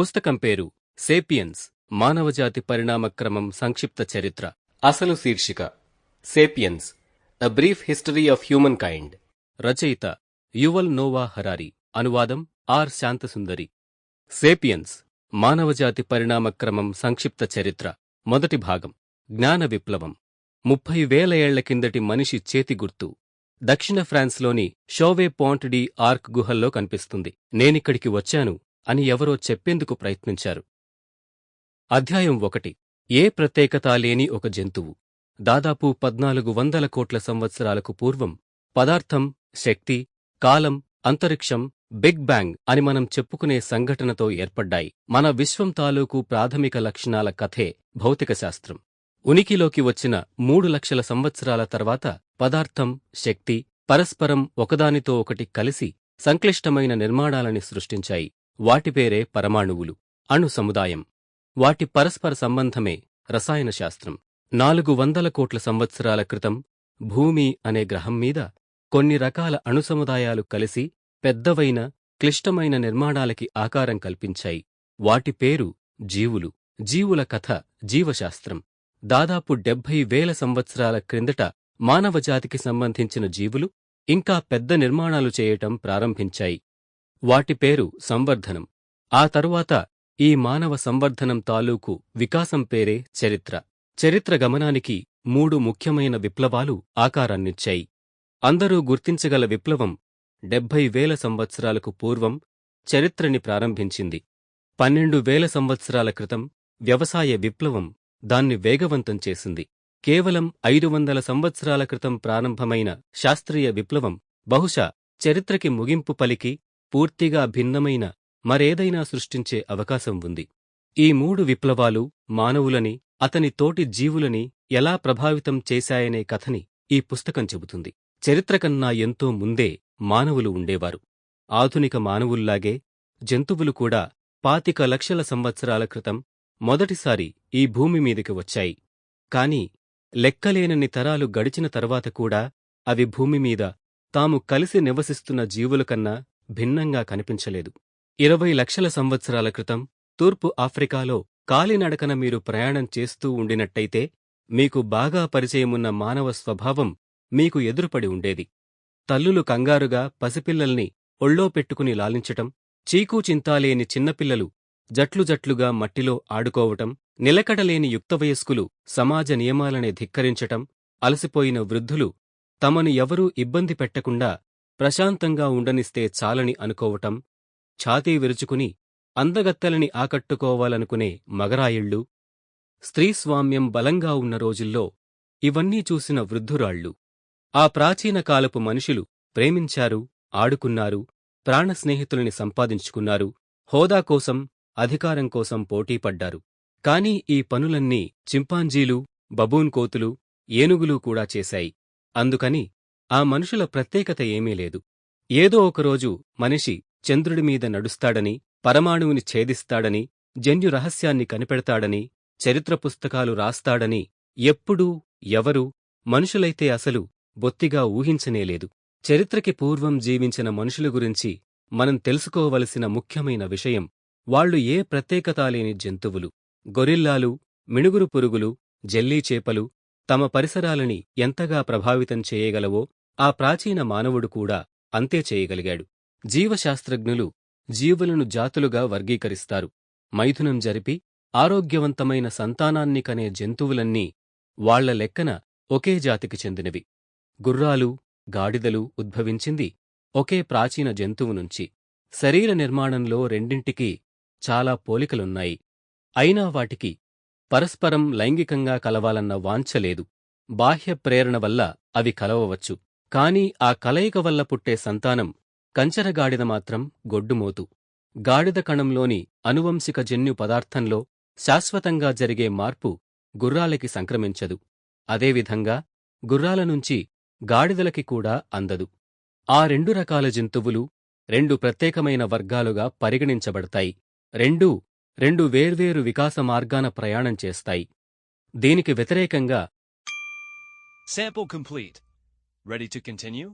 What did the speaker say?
పుస్తకం పేరు సేపియన్స్ మానవజాతి పరిణామక్రమం సంక్షిప్త చరిత్ర. అసలు శీర్షిక Sapiens a brief history of humankind రచయిత యువల్ నోవా హరారి. అనువాదం ఆర్. శాంతసుందరి. సేపియన్స్ మానవజాతి పరిణామక్రమం సంక్షిప్త చరిత్ర. మొదటి భాగం జ్ఞాన విప్లవం. ముప్పై వేల ఏళ్ళ కిందటి మనిషి చేతి గుర్తు. దక్షిణ ఫ్రాన్స్లోని షోవే పాంట్ డి ఆర్క్ గుహల్లో కనిపిస్తుంది. నేనిక్కడికి వచ్చాను అని ఎవరో చెప్పేందుకు ప్రయత్నించారు. అధ్యాయం ఒకటి. ఏ ప్రత్యేకత లేని ఒక జంతువు. దాదాపు పద్నాలుగు వందల కోట్ల సంవత్సరాలకు పూర్వం పదార్థం శక్తి కాలం అంతరిక్షం బిగ్ బ్యాంగ్ అని మనం చెప్పుకునే సంఘటనతో ఏర్పడ్డాయి. మన విశ్వం తాలూకు ప్రాథమిక లక్షణాల కథే భౌతిక శాస్త్రం. ఉనికిలోకి వచ్చిన మూడు లక్షల సంవత్సరాల తర్వాత పదార్థం శక్తి పరస్పరం ఒకదానితో ఒకటి కలిసి సంక్లిష్టమైన నిర్మాణాలని సృష్టించాయి. వాటి పేరే పరమాణువులు అణు సముదాయం. వాటి పరస్పర సంబంధమే రసాయన శాస్త్రం. నాలుగు వందల కోట్ల సంవత్సరాల క్రితం భూమి అనే గ్రహం మీద కొన్ని రకాల అణుసముదాయాలు కలిసి పెద్దవైన క్లిష్టమైన నిర్మాణాలకి ఆకారం కల్పించాయి. వాటి పేరు జీవులు. జీవుల కథ జీవశాస్త్రం. దాదాపు డెబ్భై వేల సంవత్సరాల క్రిందట మానవజాతికి సంబంధించిన జీవులు ఇంకా పెద్ద నిర్మాణాలు చేయటం ప్రారంభించాయి. వాటి పేరు సంవర్ధనం. ఆ తరువాత ఈ మానవ సంవర్ధనం తాలూకు వికాసం పేరే చరిత్ర. చరిత్ర గమనానికి మూడు ముఖ్యమైన విప్లవాలు ఆకారాన్నిచ్చాయి. అందరూ గుర్తించగల విప్లవం డెబ్భై వేల సంవత్సరాలకు పూర్వం చరిత్రని ప్రారంభించింది. పన్నెండు వేల సంవత్సరాల క్రితం వ్యవసాయ విప్లవం దాన్ని వేగవంతం చేసింది. కేవలం ఐదు వందల సంవత్సరాల క్రితం ప్రారంభమైన శాస్త్రీయ విప్లవం బహుశా చరిత్రకి ముగింపు పలికి పూర్తిగా భిన్నమైన మరేదైనా సృష్టించే అవకాశం ఉంది. ఈ మూడు విప్లవాలు మానవులని అతని తోటి జీవులని ఎలా ప్రభావితం చేశాయనే కథని ఈ పుస్తకం చెబుతుంది. చరిత్రకన్నా ఎంతో ముందే మానవులు ఉండేవారు. ఆధునిక మానవుల్లాగే జంతువులు కూడా పాతిక లక్షల సంవత్సరాల క్రితం మొదటిసారి ఈ భూమి మీదకి వచ్చాయి. కాని లెక్కలేనన్ని తరాలు గడిచిన తర్వాత కూడా అవి భూమి మీద తాము కలిసి నివసిస్తున్న జీవులకన్నా భిన్నంగా కనిపించలేదు. ఇరవై లక్షల సంవత్సరాల క్రితం తూర్పు ఆఫ్రికాలో కాలినడకన మీరు ప్రయాణం చేస్తూ ఉండినట్టయితే మీకు బాగా పరిచయమున్న మానవ స్వభావం మీకు ఎదురుపడి ఉండేది. తల్లులు కంగారుగా పసిపిల్లల్ని ఒళ్ళో పెట్టుకుని లాలించటం చీకూచింతాలేని చిన్నపిల్లలు జట్లు జట్లుగా మట్టిలో ఆడుకోవటం నిలకడలేని యుక్తవయస్కులు సమాజ నియమాలనే ధిక్కరించటం అలసిపోయిన వృద్ధులు తమను ఎవరూ ఇబ్బంది పెట్టకుండా ప్రశాంతంగా ఉండనిస్తే చాలని అనుకోవటం ఛాతీ విరుచుకుని అందగత్తెలని ఆకట్టుకోవాలనుకునే మగరాయిళ్ళు స్త్రీస్వామ్యం బలంగా ఉన్న రోజుల్లో ఇవన్నీ చూసిన వృద్ధురాళ్ళు. ఆ ప్రాచీన కాలపు మనుషులు ప్రేమించారు ఆడుకున్నారు ప్రాణస్నేహితులని సంపాదించుకున్నారు హోదా కోసం అధికారం కోసం పోటీపడ్డారు కాని ఈ పనులన్నీ చింపాంజీలు బబూన్ కోతులు ఏనుగులు కూడా చేశాయి. అందుకని ఆ మనుషుల ప్రత్యేకత ఏమీ లేదు. ఏదో ఒకరోజు మనిషి చంద్రుడి మీద నడుస్తాడని పరమాణువుని ఛేదిస్తాడని జన్యు రహస్యాన్ని కనిపెడతాడని చరిత్ర పుస్తకాలు రాస్తాడని ఎప్పుడూ ఎవరు మనుషులైతే అసలు బొత్తిగా ఊహించనేలేదు చరిత్రకి పూర్వం జీవించిన మనుషుల గురించి మనం తెలుసుకోవలసిన ముఖ్యమైన విషయం వాళ్ళు ఏ ప్రత్యేకతాలేని జంతువులు. గొరిల్లాలు మిణుగురు పురుగులు జెల్లీ చేపలు తమ పరిసరాలని ఎంతగా ప్రభావితం చేయగలవో ఆ ప్రాచీన మానవుడు కూడా అంతే చేయగలిగాడు. జీవశాస్త్రజ్ఞులు జీవులను జాతులుగా వర్గీకరిస్తారు. మైథునం జరిపి ఆరోగ్యవంతమైన సంతానాన్ని కనే జంతువులన్నీ వాళ్ళ లెక్కన ఒకే జాతికి చెందినవి. గుర్రాలు గాడిదలు ఉద్భవించింది ఒకే ప్రాచీన జంతువు నుంచి. శరీర నిర్మాణంలో రెండింటికీ చాలా పోలికలున్నాయి. అయినా వాటికి పరస్పరం లైంగికంగా కలవాలన్న వాంఛలేదు బాహ్య ప్రేరణ వల్ల అవి కలవవచ్చు. కాని ఆ కలయిక వల్ల పుట్టే సంతానం కంచరగాడిద మాత్రం గొడ్డుమోతు. గాడిద కణంలోని అనువంశిక జన్యు పదార్థంలో శాశ్వతంగా జరిగే మార్పు గుర్రాలకి సంక్రమించదు. అదేవిధంగా గుర్రాల నుంచి గాడిదలకి కూడా అందదు. ఆ రెండు రకాల జంతువులు రెండు ప్రత్యేకమైన వర్గాలుగా పరిగణించబడతాయి. రెండూ రెండు వేర్వేరు వికాస మార్గాన ప్రయాణం చేస్తాయి దీనికి వ్యతిరేకంగా Sample complete. Ready to continue?